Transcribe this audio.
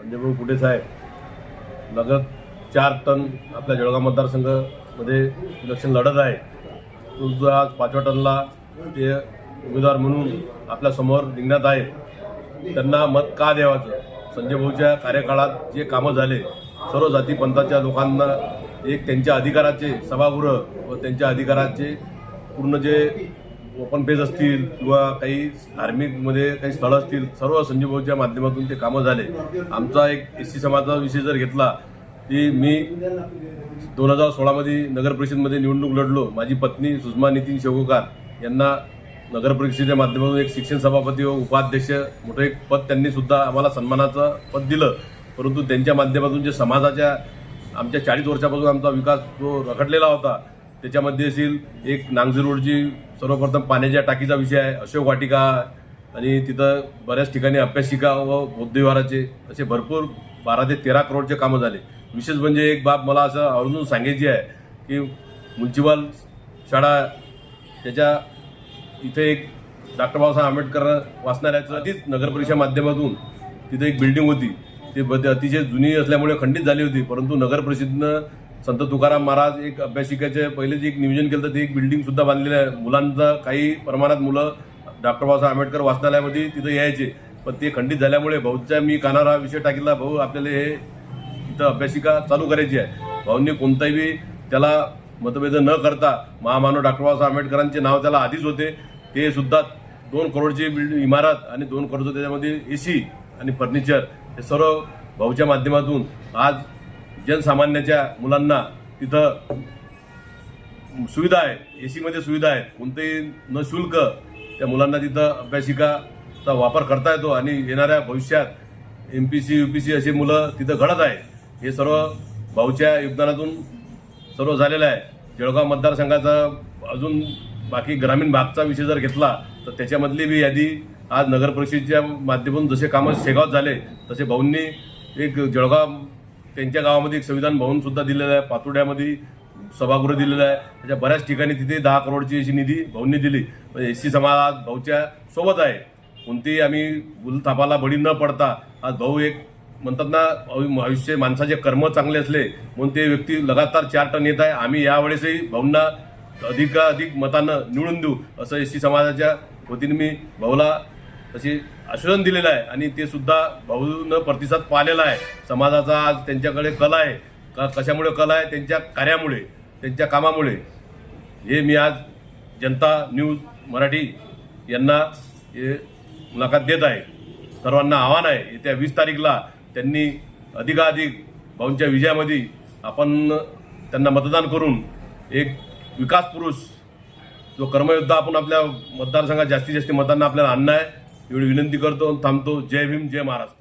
संजयभाऊ कुठे साहेब? लगत चार टन आपल्या जळगाव मतदारसंघामध्ये इलेक्शन लढत आहे. तो आज पाचव्या टनला ते उमेदवार म्हणून आपल्यासमोर निघण्यात आहे त्यांना मत का द्यावाचं? संजय भाऊच्या कार्यकाळात जे कामं झाले सर्व जाती पंथाच्या लोकांना एक त्यांच्या अधिकाराचे सभागृह व त्यांच्या अधिकाराचे पूर्ण जे ओपन पेज असतील किंवा काही धार्मिकमध्ये काही स्थळं असतील सर्व संजीव भाऊच्या माध्यमातून ते कामं झाले. आमचा एक एस सी समाजाचा विषय जर घेतला की मी दोन हजार सोळामध्ये नगर परिषदमध्ये निवडणूक लढलो. माझी पत्नी सुषमा नितीन शेगोकार यांना नगर परिषदेच्या माध्यमातून एक शिक्षण सभापती व उपाध्यक्ष मोठं एक पद त्यांनी सुद्धा आम्हाला सन्मानाचं पद दिलं. परंतु त्यांच्या माध्यमातून जे समाजाच्या आमच्या चाळीस वर्षापासून आमचा विकास जो रखडलेला होता त्याच्यामध्ये असेल एक नांगजी रोडची सर्वप्रथम पाण्याच्या टाकीचा विषय आहे अशोक वाटिका आणि तिथं बऱ्याच ठिकाणी अभ्यासिका व बौद्धविहाराचे असे भरपूर बारा ते तेरा करोडचे कामं झाले. विशेष म्हणजे एक बाब मला असं आवर्जून सांगायची आहे की म्युन्सिपल शाळा त्याच्या इथे एक डॉक्टर बाबासाहेब आंबेडकर वाचणाऱ्याचं आधीच नगर परिषद माध्यमातून तिथे एक बिल्डिंग होती. ती अतिशय जुनी असल्यामुळे खंडित झाली होती परंतु नगर परिषदेनं संत तुकाराम महाराज एक अभ्यासिकेचे पहिले जे एक नियोजन केलं तर ते एक बिल्डिंग सुद्धा बांधलेलं आहे. मुलांचं काही प्रमाणात मुलं डॉक्टर बाबासाहेब आंबेडकर वाचनालयामध्ये तिथं यायचे. पण ते खंडित झाल्यामुळे भाऊच्या मी कानावर हा विषय टाकला भाऊ आपल्याला हे इथं अभ्यासिका चालू करायची आहे. भाऊंनी कोणताही त्याला मतभेद न करता महामानव डॉक्टर बाबासाहेब आंबेडकरांचे नाव त्याला आधीच होते. ते सुद्धा दोन करोडची बिल्डिंग इमारत आणि दोन करोडचं त्याच्यामध्ये ए सी आणि फर्निचर हे सर्व भाऊच्या माध्यमातून आज जनसामान्याच्या मुलांना तिथं सुविधा आहे ए सीमध्ये सुविधा आहेत कोणतेही न शुल्क त्या मुलांना तिथं अभ्यासिकाचा वापर करता येतो आणि येणाऱ्या भविष्यात M P C U P C अशी मुलं तिथं घडत आहे हे सर्व भाऊच्या योगदानातून सर्व झालेलं आहे. जळगाव मतदारसंघाचा अजून बाकी ग्रामीण भागचा विषय जर घेतला तर त्याच्यामधली बी यादी आज नगर परिषदेच्या माध्यमातून जसे कामं शेगावत झाले तसे भाऊंनी एक जळगाव त्यांच्या गावामध्ये एक संविधान भवन सुद्धा दिलेलं आहे पातोड्यामध्ये सभागृह दिलेलं आहे. त्याच्या बऱ्याच ठिकाणी तिथे दहा करोडची अशी निधी भाऊंनी दिली. म्हणजे एस सी समाज भाऊच्या सोबत आहे. कोणतीही आम्ही गुलथापाला बळी न पडता आज भाऊ एक म्हणतात ना आयु- आयुष्य माणसाचे कर्म चांगले असले म्हणून ते व्यक्ती लगातार चार टन येत आहे आम्ही यावेळेसही भाऊंना अधिकाधिक मतानं निवडून देऊ असं एस सी समाजाच्या वतीने मी भाऊला तशी आश्वासन दिलेलं आहे. आणि ते सुद्धा भाऊनं प्रतिसाद पाहिलेला आहे. समाजाचा आज त्यांच्याकडे कला आहे. का कशामुळे कला आहे? त्यांच्या कार्यामुळे त्यांच्या कामामुळे. हे मी आज जनता न्यूज मराठी यांना हे मुलाखत देत आहे. सर्वांना आव्हान आहे. येत्या वीस तारीखला त्यांनी अधिकाधिक भाऊंच्या विजयामध्ये आपण त्यांना मतदान करून एक विकास पुरुष जो कर्मयोद्धा आपण आपल्या मतदारसंघात जास्तीत जास्त मतांना आपल्याला आणणं आहे एवढी विनंती करतो थांबतो. जय भीम जय महाराष्ट्र.